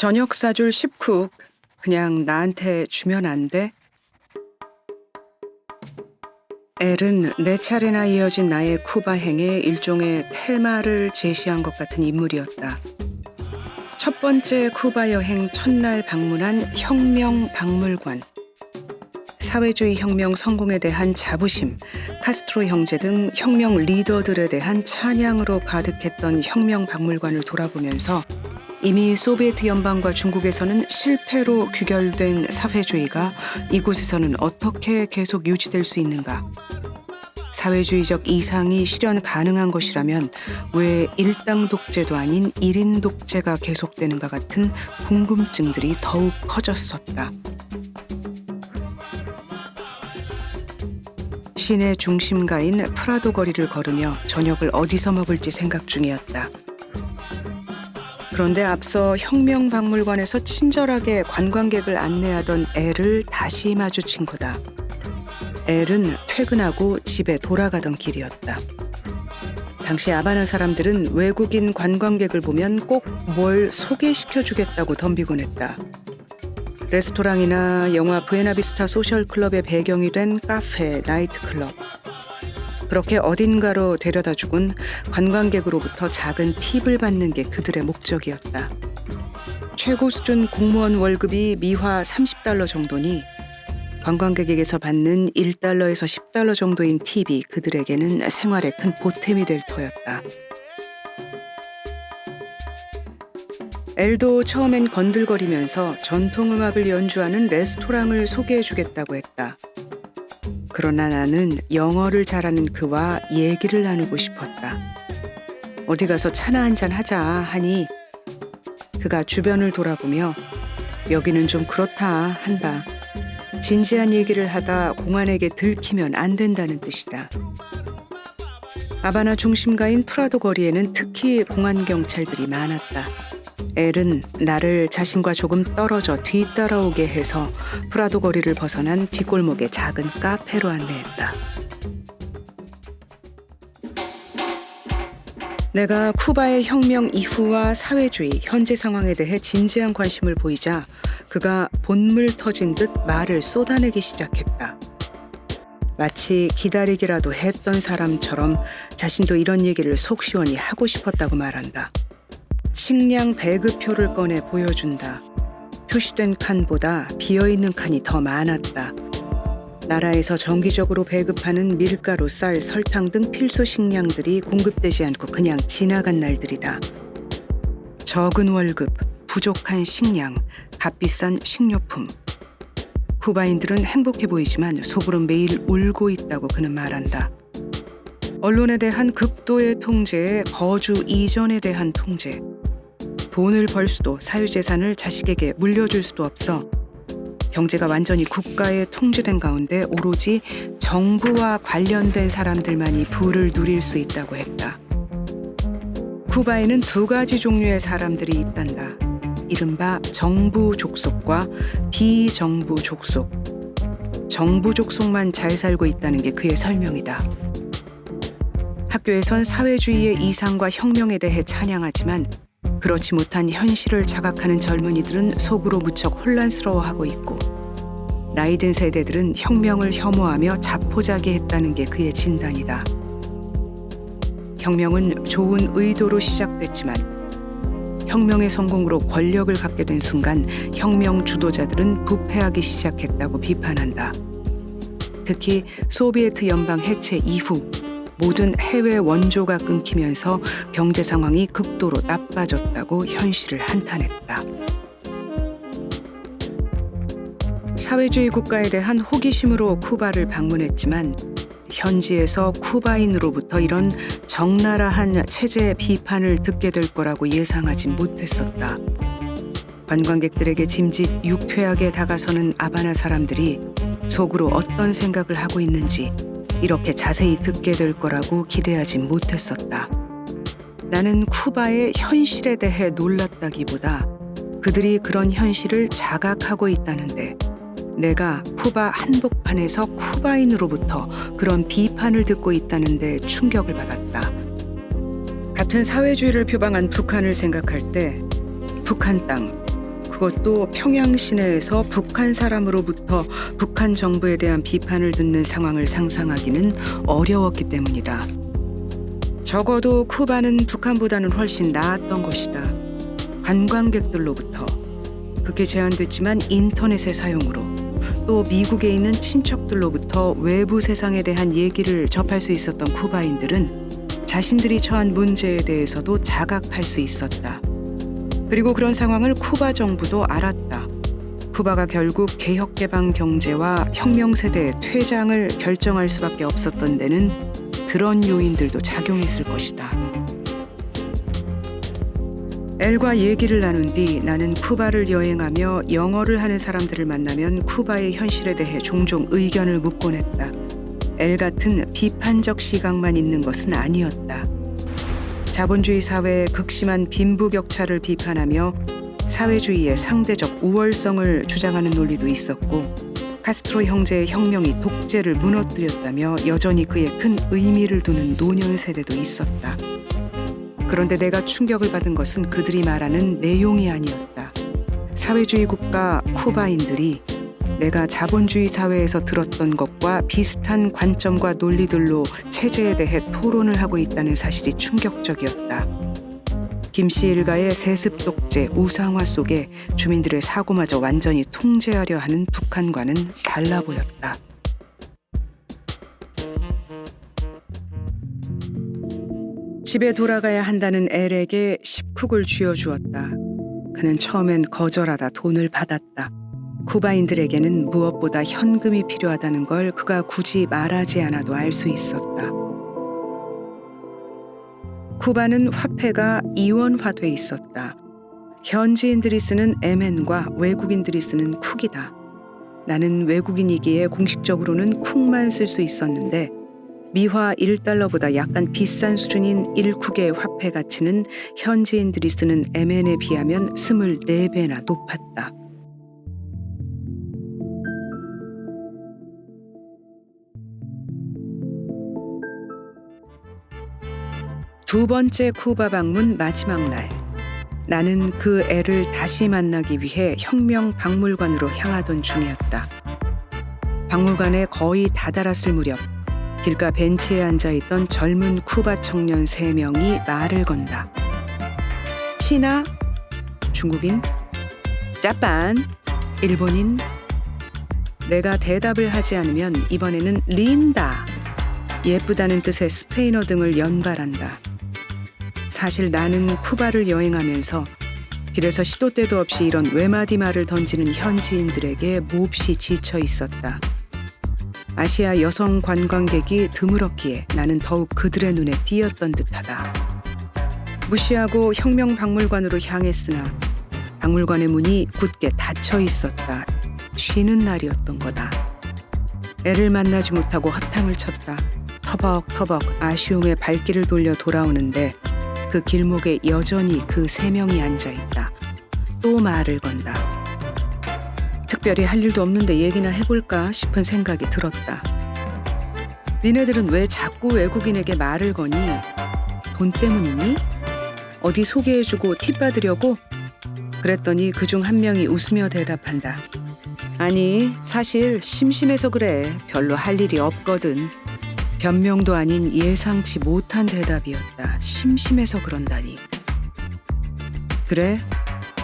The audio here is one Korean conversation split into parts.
저녁 사줄 십쿡 그냥 나한테 주면 안 돼? 엘은 네 차례나 이어진 나의 쿠바행에 일종의 테마를 제시한 것 같은 인물이었다. 첫 번째 쿠바 여행 첫날 방문한 혁명 박물관. 사회주의 혁명 성공에 대한 자부심, 카스트로 형제 등 혁명 리더들에 대한 찬양으로 가득했던 혁명 박물관을 돌아보면서 이미 소비에트 연방과 중국에서는 실패로 귀결된 사회주의가 이곳에서는 어떻게 계속 유지될 수 있는가? 사회주의적 이상이 실현 가능한 것이라면 왜 일당 독재도 아닌 일인 독재가 계속되는가 같은 궁금증들이 더욱 커졌었다. 시내 중심가인 프라도 거리를 걸으며 저녁을 어디서 먹을지 생각 중이었다. 그런데 앞서 혁명박물관에서 친절하게 관광객을 안내하던 엘을 다시 마주친 거다. 엘은 퇴근하고 집에 돌아가던 길이었다. 당시 아바나 사람들은 외국인 관광객을 보면 꼭 뭘 소개시켜 주겠다고 덤비곤 했다. 레스토랑이나 영화 부에나비스타 소셜클럽의 배경이 된 카페, 나이트클럽. 그렇게 어딘가로 데려다 주곤 관광객으로부터 작은 팁을 받는 게 그들의 목적이었다. 최고 수준 공무원 월급이 미화 30달러 정도니 관광객에게서 받는 1달러에서 10달러 정도인 팁이 그들에게는 생활에 큰 보탬이 될 터였다. 엘도 처음엔 건들거리면서 전통음악을 연주하는 레스토랑을 소개해 주겠다고 했다. 그러나 나는 영어를 잘하는 그와 얘기를 나누고 싶었다. 어디 가서 차나 한잔 하자 하니 그가 주변을 돌아보며 여기는 좀 그렇다 한다. 진지한 얘기를 하다 공안에게 들키면 안 된다는 뜻이다. 아바나 중심가인 프라도 거리에는 특히 공안 경찰들이 많았다. 엘은 나를 자신과 조금 떨어져 뒤따라오게 해서 프라도 거리를 벗어난 뒷골목의 작은 카페로 안내했다. 내가 쿠바의 혁명 이후와 사회주의 현재 상황에 대해 진지한 관심을 보이자 그가 본물 터진 듯 말을 쏟아내기 시작했다. 마치 기다리기라도 했던 사람처럼 자신도 이런 얘기를 속 시원히 하고 싶었다고 말한다. 식량 배급표를 꺼내 보여준다. 표시된 칸보다 비어있는 칸이 더 많았다. 나라에서 정기적으로 배급하는 밀가루, 쌀, 설탕 등 필수 식량들이 공급되지 않고 그냥 지나간 날들이다. 적은 월급, 부족한 식량, 값비싼 식료품. 쿠바인들은 행복해 보이지만 속으로 매일 울고 있다고 그는 말한다. 언론에 대한 극도의 통제에 거주 이전에 대한 통제. 돈을 벌 수도 사유재산을 자식에게 물려줄 수도 없어 경제가 완전히 국가에 통제된 가운데 오로지 정부와 관련된 사람들만이 부를 누릴 수 있다고 했다. 쿠바에는 두 가지 종류의 사람들이 있단다. 이른바 정부 족속과 비정부 족속. 정부 족속만 잘 살고 있다는 게 그의 설명이다. 학교에선 사회주의의 이상과 혁명에 대해 찬양하지만 그렇지 못한 현실을 자각하는 젊은이들은 속으로 무척 혼란스러워하고 있고 나이 든 세대들은 혁명을 혐오하며 자포자기했다는 게 그의 진단이다. 혁명은 좋은 의도로 시작됐지만 혁명의 성공으로 권력을 갖게 된 순간 혁명 주도자들은 부패하기 시작했다고 비판한다. 특히 소비에트 연방 해체 이후 모든 해외 원조가 끊기면서 경제 상황이 극도로 나빠졌다고 현실을 한탄했다. 사회주의 국가에 대한 호기심으로 쿠바를 방문했지만 현지에서 쿠바인으로부터 이런 적나라한 체제 비판을 듣게 될 거라고 예상하지 못했었다. 관광객들에게 짐짓 유쾌하게 다가서는 아바나 사람들이 속으로 어떤 생각을 하고 있는지 이렇게 자세히 듣게 될 거라고 기대하지 못했었다. 나는 쿠바의 현실에 대해 놀랐다기보다 그들이 그런 현실을 자각하고 있다는데 내가 쿠바 한복판에서 쿠바인으로부터 그런 비판을 듣고 있다는데 충격을 받았다. 같은 사회주의를 표방한 북한을 생각할 때 북한 땅, 그것도 평양 시내에서 북한 사람으로부터 북한 정부에 대한 비판을 듣는 상황을 상상하기는 어려웠기 때문이다. 적어도 쿠바는 북한보다는 훨씬 나았던 것이다. 관광객들로부터 그게 제한됐지만 인터넷의 사용으로 또 미국에 있는 친척들로부터 외부 세상에 대한 얘기를 접할 수 있었던 쿠바인들은 자신들이 처한 문제에 대해서도 자각할 수 있었다. 그리고 그런 상황을 쿠바 정부도 알았다. 쿠바가 결국 개혁 개방 경제와 혁명 세대의 퇴장을 결정할 수밖에 없었던 데는 그런 요인들도 작용했을 것이다. 엘과 얘기를 나눈 뒤 나는 쿠바를 여행하며 영어를 하는 사람들을 만나면 쿠바의 현실에 대해 종종 의견을 묻곤 했다. 엘 같은 비판적 시각만 있는 것은 아니었다. 자본주의 사회의 극심한 빈부격차를 비판하며 사회주의의 상대적 우월성을 주장하는 논리도 있었고 카스트로 형제의 혁명이 독재를 무너뜨렸다며 여전히 그에 큰 의미를 두는 노년 세대도 있었다. 그런데 내가 충격을 받은 것은 그들이 말하는 내용이 아니었다. 사회주의 국가 쿠바인들이 내가 자본주의 사회에서 들었던 것과 비슷한 관점과 논리들로 체제에 대해 토론을 하고 있다는 사실이 충격적이었다. 김씨 일가의 세습 독재 우상화 속에 주민들의 사고마저 완전히 통제하려 하는 북한과는 달라 보였다. 집에 돌아가야 한다는 엘에게 십쿡을 쥐어주었다. 그는 처음엔 거절하다 돈을 받았다. 쿠바인들에게는 무엇보다 현금이 필요하다는 걸 그가 굳이 말하지 않아도 알 수 있었다. 쿠바는 화폐가 이원화돼 있었다. 현지인들이 쓰는 MN과 외국인들이 쓰는 쿡이다. 나는 외국인이기에 공식적으로는 쿡만 쓸 수 있었는데 미화 1달러보다 약간 비싼 수준인 1쿡의 화폐 가치는 현지인들이 쓰는 MN에 비하면 24배나 높았다. 두 번째 쿠바 방문 마지막 날. 나는 그 애를 다시 만나기 위해 혁명 박물관으로 향하던 중이었다. 박물관에 거의 다다랐을 무렵 길가 벤치에 앉아 있던 젊은 쿠바 청년 세 명이 말을 건다. 치나, 중국인, 짜빤, 일본인. 내가 대답을 하지 않으면 이번에는 린다. 예쁘다는 뜻의 스페인어 등을 연발한다. 사실 나는 쿠바를 여행하면서 길에서 시도 때도 없이 이런 외마디 말을 던지는 현지인들에게 몹시 지쳐 있었다. 아시아 여성 관광객이 드물었기에 나는 더욱 그들의 눈에 띄었던 듯하다. 무시하고 혁명 박물관으로 향했으나 박물관의 문이 굳게 닫혀 있었다. 쉬는 날이었던 거다. 애를 만나지 못하고 허탕을 쳤다. 터벅터벅 아쉬움에 발길을 돌려 돌아오는데 그 길목에 여전히 그 세 명이 앉아 있다. 또 말을 건다. 특별히 할 일도 없는데 얘기나 해볼까 싶은 생각이 들었다. 니네들은 왜 자꾸 외국인에게 말을 거니? 돈 때문이니? 어디 소개해주고 팁 받으려고? 그랬더니 그 중 한 명이 웃으며 대답한다. 아니, 사실 심심해서 그래. 별로 할 일이 없거든. 변명도 아닌 예상치 못한 대답이었다. 심심해서 그런다니. 그래?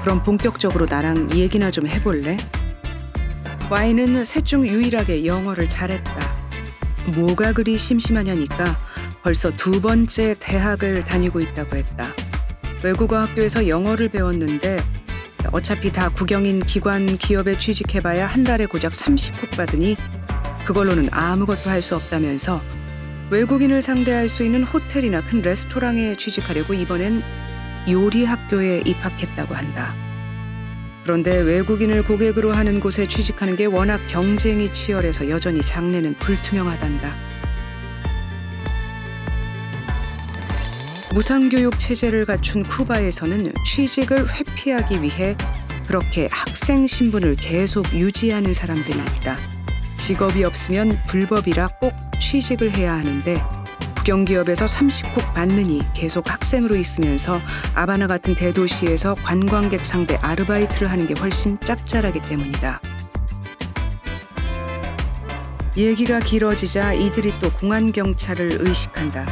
그럼 본격적으로 나랑 얘기나 좀 해볼래? 와인은 셋 중 유일하게 영어를 잘했다. 뭐가 그리 심심하냐니까 벌써 두 번째 대학을 다니고 있다고 했다. 외국어 학교에서 영어를 배웠는데 어차피 다 국영인 기관 기업에 취직해봐야 한 달에 고작 30국 받으니 그걸로는 아무것도 할 수 없다면서 외국인을 상대할 수 있는 호텔이나 큰 레스토랑에 취직하려고 이번엔 요리 학교에 입학했다고 한다. 그런데 외국인을 고객으로 하는 곳에 취직하는 게 워낙 경쟁이 치열해서 여전히 장래는 불투명하단다. 무상교육 체제를 갖춘 쿠바에서는 취직을 회피하기 위해 그렇게 학생 신분을 계속 유지하는 사람들이 있다. 직업이 없으면 불법이라 꼭 취직을 해야 하는데 국경기업에서 30국 받느니 계속 학생으로 있으면서 아바나 같은 대도시에서 관광객 상대 아르바이트를 하는 게 훨씬 짭짤하기 때문이다. 얘기가 길어지자 이들이 또 공안 경찰을 의식한다.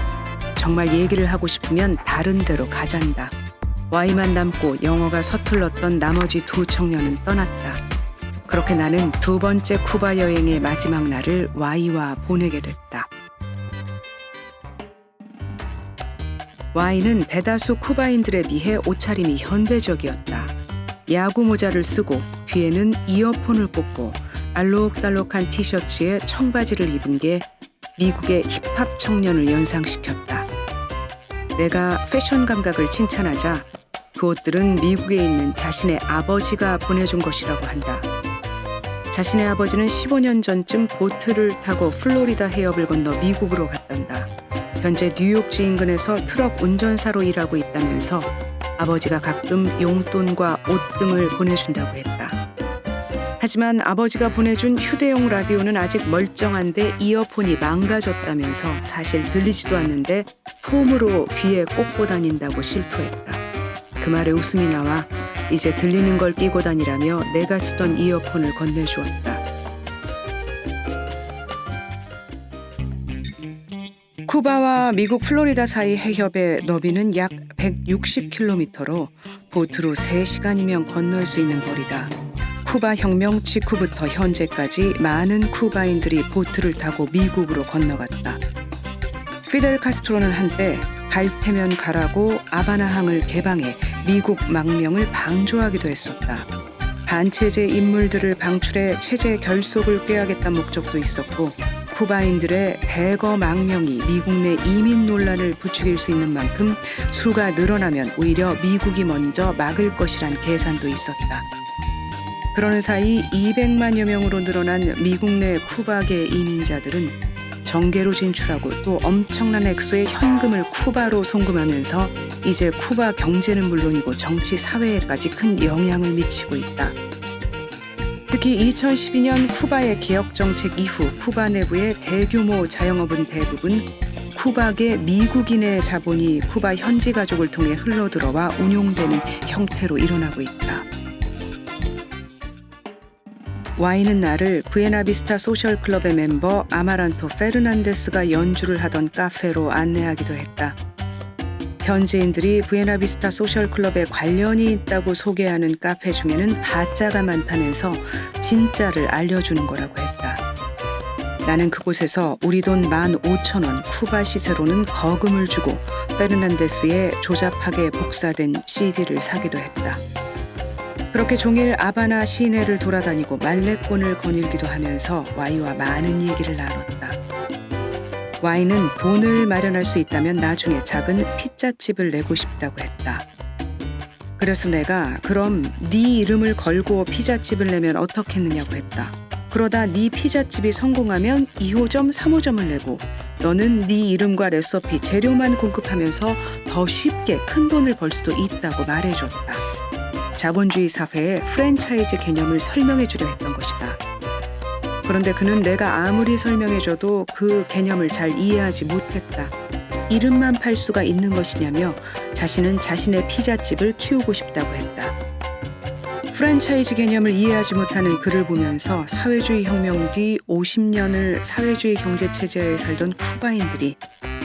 정말 얘기를 하고 싶으면 다른 데로 가잔다. Y만 남고 영어가 서툴렀던 나머지 두 청년은 떠났다. 그렇게 나는 두 번째 쿠바 여행의 마지막 날을 Y와 보내게 됐다. Y는 대다수 쿠바인들에 비해 옷차림이 현대적이었다. 야구 모자를 쓰고 귀에는 이어폰을 꽂고 알록달록한 티셔츠에 청바지를 입은 게 미국의 힙합 청년을 연상시켰다. 내가 패션 감각을 칭찬하자 그 옷들은 미국에 있는 자신의 아버지가 보내준 것이라고 한다. 자신의 아버지는 15년 전쯤 보트를 타고 플로리다 해협을 건너 미국으로 갔단다. 현재 뉴욕지 인근에서 트럭 운전사로 일하고 있다면서 아버지가 가끔 용돈과 옷 등을 보내준다고 했다. 하지만 아버지가 보내준 휴대용 라디오는 아직 멀쩡한데 이어폰이 망가졌다면서 사실 들리지도 않는데 폼으로 귀에 꽂고 다닌다고 실토했다. 그 말에 웃음이 나와 이제 들리는 걸 끼고 다니라며 내가 쓰던 이어폰을 건네주었다. 쿠바와 미국 플로리다 사이 해협의 너비는 약 160km로 보트로 3시간이면 건널 수 있는 거리다. 쿠바 혁명 직후부터 현재까지 많은 쿠바인들이 보트를 타고 미국으로 건너갔다. 피델 카스트로는 한때 갈 테면 가라고 아바나항을 개방해 미국 망명을 방조하기도 했었다. 반체제 인물들을 방출해 체제 결속을 꾀하겠다는 목적도 있었고 쿠바인들의 대거 망명이 미국 내 이민 논란을 부추길 수 있는 만큼 수가 늘어나면 오히려 미국이 먼저 막을 것이란 계산도 있었다. 그러는 사이 200만여 명으로 늘어난 미국 내 쿠바계 이민자들은 정계로 진출하고 또 엄청난 액수의 현금을 쿠바로 송금하면서 이제 쿠바 경제는 물론이고 정치 사회에까지 큰 영향을 미치고 있다. 특히 2012년 쿠바의 개혁 정책 이후 쿠바 내부의 대규모 자영업은 대부분 쿠바계 미국인의 자본이 쿠바 현지 가족을 통해 흘러들어와 운용되는 형태로 일어나고 있다. 와인은 나를 부에나비스타 소셜클럽의 멤버 아마란토 페르난데스가 연주를 하던 카페로 안내하기도 했다. 현지인들이 부에나비스타 소셜클럽에 관련이 있다고 소개하는 카페 중에는 가짜가 많다면서 진짜를 알려주는 거라고 했다. 나는 그곳에서 우리 돈 15,000원 쿠바 시세로는 거금을 주고 페르난데스의 조잡하게 복사된 CD를 사기도 했다. 그렇게 종일 아바나 시내를 돌아다니고 말레권을 거닐기도 하면서 와이와 많은 얘기를 나눴다. 와이는 돈을 마련할 수 있다면 나중에 작은 피자집을 내고 싶다고 했다. 그래서 내가 그럼 네 이름을 걸고 피자집을 내면 어떻겠느냐고 했다. 그러다 네 피자집이 성공하면 2호점, 3호점을 내고 너는 네 이름과 레시피, 재료만 공급하면서 더 쉽게 큰 돈을 벌 수도 있다고 말해줬다. 자본주의 사회의 프랜차이즈 개념을 설명해 주려 했던 것이다. 그런데 그는 내가 아무리 설명해줘도 그 개념을 잘 이해하지 못했다. 이름만 팔 수가 있는 것이냐며 자신은 자신의 피자집을 키우고 싶다고 했다. 프랜차이즈 개념을 이해하지 못하는 그를 보면서 사회주의 혁명 뒤 50년을 사회주의 경제 체제에 살던 쿠바인들이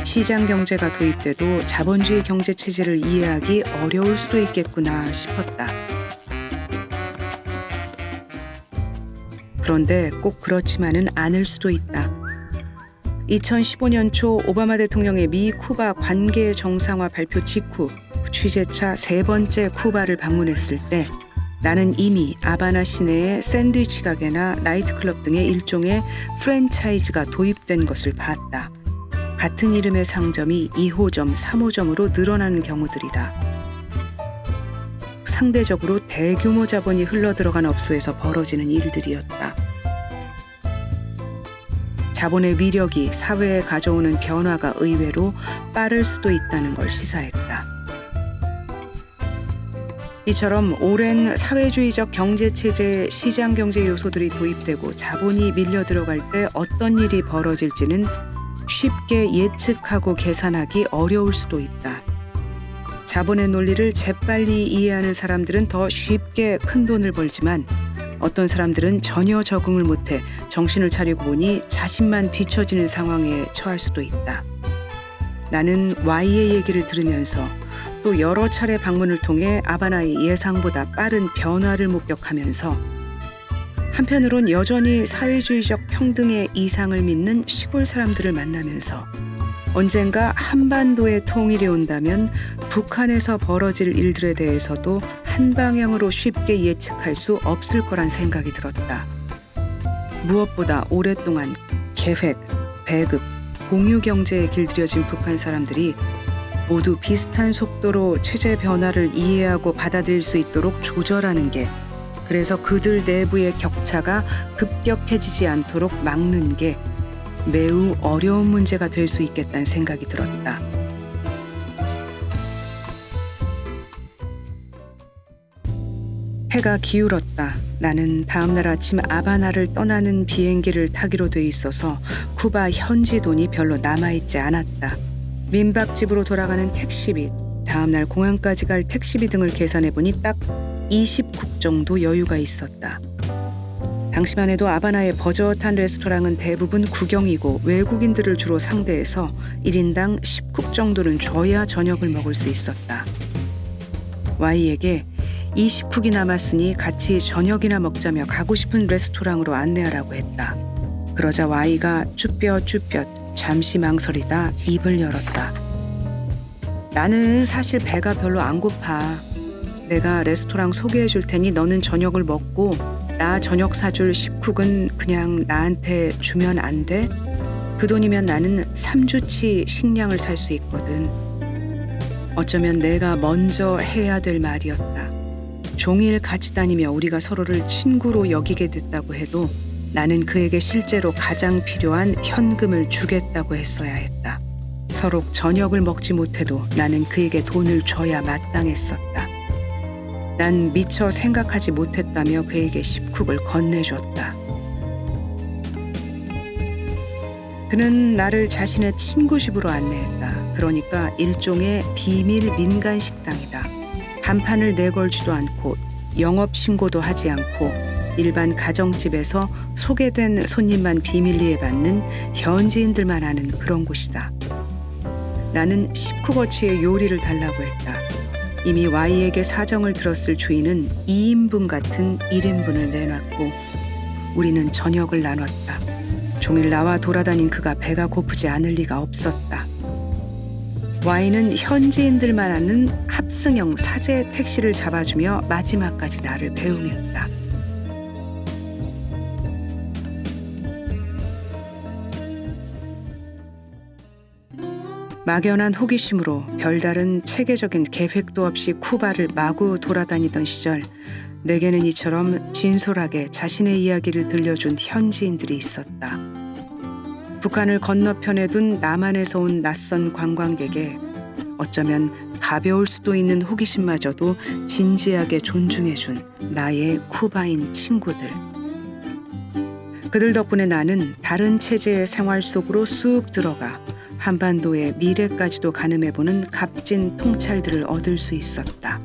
시장 경제가 도입돼도 자본주의 경제 체제를 이해하기 어려울 수도 있겠구나 싶었다. 그런데 꼭 그렇지만은 않을 수도 있다. 2015년 초 오바마 대통령의 미 쿠바 관계 정상화 발표 직후 취재차 세 번째 쿠바를 방문했을 때 나는 이미 아바나 시내의 샌드위치 가게나 나이트클럽 등의 일종의 프랜차이즈가 도입된 것을 봤다. 같은 이름의 상점이 2호점, 3호점으로 늘어나는 경우들이다. 상대적으로 대규모 자본이 흘러들어간 업소에서 벌어지는 일들이었다. 자본의 위력이 사회에 가져오는 변화가 의외로 빠를 수도 있다는 걸 시사했다. 이처럼 오랜 사회주의적 경제 체제에 시장 경제 요소들이 도입되고 자본이 밀려 들어갈 때 어떤 일이 벌어질지는 쉽게 예측하고 계산하기 어려울 수도 있다. 자본의 논리를 재빨리 이해하는 사람들은 더 쉽게 큰 돈을 벌지만 어떤 사람들은 전혀 적응을 못해 정신을 차리고 보니 자신만 뒤처지는 상황에 처할 수도 있다. 나는 Y의 얘기를 들으면서 또 여러 차례 방문을 통해 아바나의 예상보다 빠른 변화를 목격하면서 한편으론 여전히 사회주의적 평등의 이상을 믿는 시골 사람들을 만나면서 언젠가 한반도의 통일이 온다면 북한에서 벌어질 일들에 대해서도 한 방향으로 쉽게 예측할 수 없을 거란 생각이 들었다. 무엇보다 오랫동안 계획, 배급, 공유 경제에 길들여진 북한 사람들이 모두 비슷한 속도로 체제 변화를 이해하고 받아들일 수 있도록 조절하는 게 그래서 그들 내부의 격차가 급격해지지 않도록 막는 게 매우 어려운 문제가 될 수 있겠다는 생각이 들었다. 해가 기울었다. 나는 다음날 아침 아바나를 떠나는 비행기를 타기로 돼 있어서 쿠바 현지 돈이 별로 남아있지 않았다. 민박집으로 돌아가는 택시비, 다음날 공항까지 갈 택시비 등을 계산해 보니 딱 20국 정도 여유가 있었다. 당시만 해도 아바나의 버젓한 레스토랑은 대부분 국영이고 외국인들을 주로 상대해서 1인당 10국 정도는 줘야 저녁을 먹을 수 있었다. Y에게 20국이 남았으니 같이 저녁이나 먹자며 가고 싶은 레스토랑으로 안내하라고 했다. 그러자 Y가 쭈뼛 쭈뼛 잠시 망설이다 입을 열었다. 나는 사실 배가 별로 안 고파. 내가 레스토랑 소개해 줄 테니 너는 저녁을 먹고 나 저녁 사줄 10국은 그냥 나한테 주면 안 돼? 그 돈이면 나는 3주치 식량을 살 수 있거든. 어쩌면 내가 먼저 해야 될 말이었다. 종일 같이 다니며 우리가 서로를 친구로 여기게 됐다고 해도 나는 그에게 실제로 가장 필요한 현금을 주겠다고 했어야 했다. 서로 저녁을 먹지 못해도 나는 그에게 돈을 줘야 마땅했었다. 난 미처 생각하지 못했다며 그에게 10쿡을 건네줬다. 그는 나를 자신의 친구 집으로 안내했다. 그러니까 일종의 비밀 민간 식당이다. 간판을 내걸지도 않고 영업 신고도 하지 않고 일반 가정집에서 소개된 손님만 비밀리에 받는 현지인들만 아는 그런 곳이다. 나는 10쿠거치의 요리를 달라고 했다. 이미 Y에게 사정을 들었을 주인은 2인분 같은 1인분을 내놨고 우리는 저녁을 나눴다. 종일 나와 돌아다닌 그가 배가 고프지 않을 리가 없었다. Y는 현지인들만 아는 합승형 사제 택시를 잡아주며 마지막까지 나를 배웅했다. 막연한 호기심으로 별다른 체계적인 계획도 없이 쿠바를 마구 돌아다니던 시절 내게는 이처럼 진솔하게 자신의 이야기를 들려준 현지인들이 있었다. 북한을 건너편에 둔 남한에서 온 낯선 관광객에 어쩌면 가벼울 수도 있는 호기심마저도 진지하게 존중해준 나의 쿠바인 친구들. 그들 덕분에 나는 다른 체제의 생활 속으로 쑥 들어가 한반도의 미래까지도 가늠해보는 값진 통찰들을 얻을 수 있었다.